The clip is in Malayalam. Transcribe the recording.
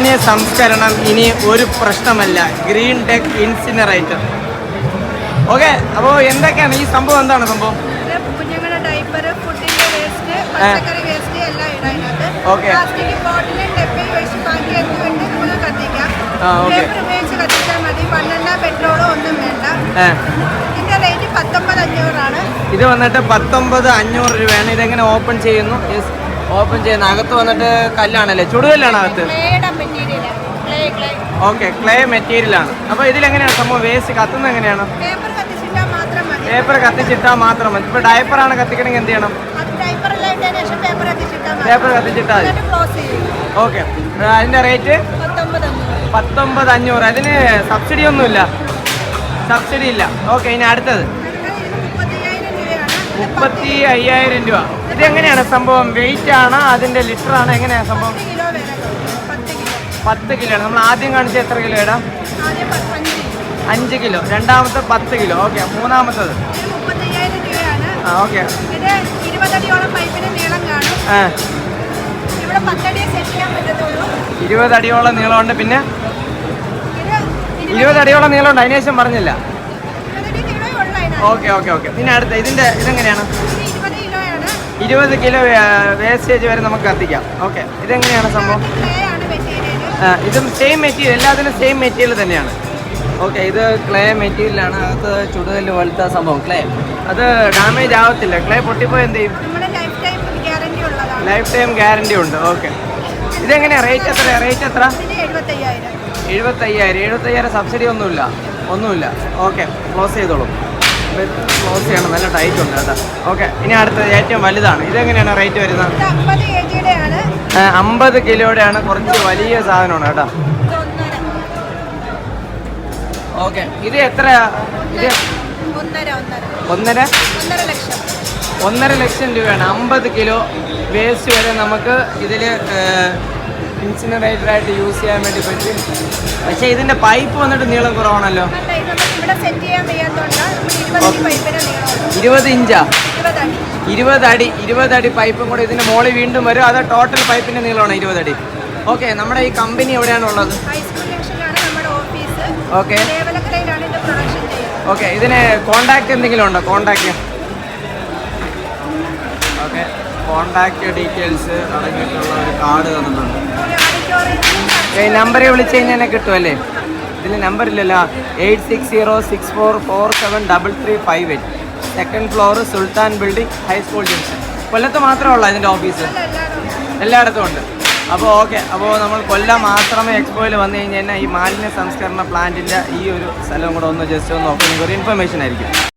ഇനി സംസ്കരണം ഇനി ഒരു പ്രശ്നമല്ല. ഗ്രീൻ ടെക് ഇൻസിനറേറ്റർ ഓക്കെ അപ്പോൾ എന്തൊക്കെയാണ് ഈ സംഭവം? എന്താണ് സംഭവം? ഇത് കുഞ്ഞുങ്ങളുടെ ഡൈപ്പർ ഫുഡിന്റെ വേസ്റ്റ് പച്ചക്കറി വേസ്റ്റ് എല്ലാം ഇടാനായിട്ട്. പ്ലാസ്റ്റിക് ബോട്ടിലും ഡബ്ബി ഒഴിച്ച് ബാക്കി എടുത്ത് വേണ്ടി നമുക്ക് കത്തിക്കാം. ആ, okay. പേപ്പർ ഉപയോഗിച്ച് കത്തിച്ചാൽ മതി. മണ്ണെണ്ണ പെട്രോളോ ഒന്നും വേണ്ട. ഇതിന്റെ റേറ്റ് പത്തൊമ്പത് അഞ്ഞൂറാണ്. ഇത് വന്നിട്ട് പത്തൊമ്പത് അഞ്ഞൂറ് രൂപയാണ്. ഇതെങ്ങനെ ഓപ്പൺ ചെയ്യുന്നു? ഓപ്പൺ ചെയ്യുന്ന അകത്ത് വന്നിട്ട് കല്ലാണല്ലേ? ചുടുകല്ലാണ് അകത്ത്? ഓക്കെ ക്ലേ മെറ്റീരിയൽ ആണ്. അപ്പോൾ ഇതിലെങ്ങനെയാണ് സംഭവം? വേസ്റ്റ് കത്തുന്നത് എങ്ങനെയാണ്? പേപ്പർ കത്തിച്ചിട്ടാൽ മാത്രം മതി. പേപ്പർ ഡയപ്പർ ഇപ്പോൾ ഡയപ്പറാണ് കത്തിക്കണമെങ്കിൽ എന്ത് ചെയ്യണം? പേപ്പർ കത്തിച്ചിട്ടാൽ മതി. ഓക്കെ അതിന്റെ റേറ്റ് പത്തൊമ്പത് അഞ്ഞൂറ്. അതിന് സബ്സിഡി ഒന്നുമില്ല. സബ്സിഡി ഇല്ല. ഓക്കെ ഇനി അടുത്തത്. മുപ്പത്തി അയ്യായിരം രൂപ. ഇതെങ്ങനെയാണ് സംഭവം? വെയിറ്റ് ആണ് അതിന്റെ ലിറ്റർ ആണ് എങ്ങനെയാണ് സംഭവം? പത്ത് കിലോ ആണ് നമ്മൾ ആദ്യം കാണിച്ച എത്ര കിലോ ഇടാം അഞ്ച് കിലോ. രണ്ടാമത്തെ പത്ത് കിലോ. ഓക്കെ മൂന്നാമത്തത്. ആ ഓക്കെ. ഇരുപത് അടിയോളം നീളമുണ്ട് പിന്നെ? ഇരുപത് അടിയോളം നീളമുണ്ട്. അതിനുശേഷം പറഞ്ഞില്ല. Okay okay okay. പിന്നെ അടുത്ത ഇതിന്റെ ഇതെങ്ങനെയാണ്? ഇത് ഇരുപത് കിലോ വേസ്റ്റേജ് വരെ നമുക്ക് കത്തിക്കാം. ഓക്കെ ഇതെങ്ങനെയാണ് സംഭവം? ഇതും സെയിം മെറ്റീരിയൽ എല്ലാത്തിനും സെയിം മെറ്റീരിയൽ തന്നെയാണ്. ഓക്കെ ഇത് ക്ലേ മെറ്റീരിയലാണ് അകത്ത് ചുടുകല്ല് പോലത്തെ സംഭവം ക്ലേ അത് ഡാമേജ് ആവത്തില്ല. ക്ലേ പൊട്ടിപ്പോയി എന്ത് ചെയ്യും? ലൈഫ് ടൈം ഗ്യാരണ്ടി ഉണ്ട്. ഓക്കെ. ഇതെങ്ങനെയാണ് റേറ്റ് എത്ര റേറ്റ് എത്ര? എഴുപത്തയ്യായിരം. എഴുപത്തയ്യായിരം. എഴുപത്തയ്യായിരം സബ്സിഡി ഒന്നുമില്ല. ഒന്നുമില്ല. ഓക്കെ ക്ലോസ് ചെയ്തോളൂ. ക്ലോസ് ചെയ്യണം നല്ല ടൈറ്റ് ഉണ്ട് കേട്ടോ. ഓക്കെ ഇനി അടുത്തത് ഏറ്റവും വലുതാണ്. ഇതെങ്ങനെയാണ് റേറ്റ് വരുന്നത്? അമ്പത് കിലോയുടെ ആണ്. കുറച്ച് വലിയ സാധനമാണ് കേട്ടോ. ഓക്കെ ഇത് എത്ര ഇത് ഒന്നര. ഒന്നര ലക്ഷം. രൂപയാണ്. അമ്പത് കിലോ വേസ്റ്റ് വരെ നമുക്ക് ഇതിൽ ഇൻസിനറേറ്ററായിട്ട് യൂസ് ചെയ്യാൻ വേണ്ടി പറ്റും. പക്ഷേ ഇതിന്റെ പൈപ്പ് വന്നിട്ട് നീളം കുറവാണല്ലോ. ഇരുപത് ഇഞ്ചാ? ഇരുപത് അടി. ഇരുപത് അടി പൈപ്പും കൂടെ ഇതിന്റെ മോളിൽ വീണ്ടും വരും. അത് ടോട്ടൽ പൈപ്പിന്റെ നീളമാണ് ഇരുപത് അടി. ഓക്കെ നമ്മുടെ ഈ കമ്പനി എവിടെയാണ് ഉള്ളത്? ഓക്കെ ഓക്കെ ഇതിന് കോണ്ടാക്ട് എന്തെങ്കിലും ഉണ്ടോ? കോണ്ടാക്ട് ഓക്കെ കോണ്ടാക്ട് ഡീറ്റെയിൽസ് അടങ്ങിയിട്ടുള്ള ഒരു കാർഡ് തന്നിട്ടുണ്ട്. നമ്പറിൽ വിളിച്ചു കഴിഞ്ഞാൽ കിട്ടുമല്ലേ ഇതിൽ നമ്പർ ഇല്ലല്ലോ. Eight six zero six four four seven double three five eight second floor Sultan building high school junction കൊല്ലത്ത് മാത്രമേ ഉള്ളൂ അതിന്റെ ഓഫീസ് എല്ലായിടത്തും ഉണ്ട്. അപ്പോൾ ഓക്കെ അപ്പോൾ നമ്മൾ കൊല്ലം മാത്രമേ എക്സ്പോയിൽ വന്നു കഴിഞ്ഞാൽ ഈ മാലിന്യ സംസ്കരണ പ്ലാന്റിന്റെ ഈ ഒരു സ്ഥലം കൂടെ ഒന്ന് ജസ്റ്റ് ഒന്ന് നോക്കി. ഒരു ഇൻഫർമേഷൻ ആയിരിക്കും.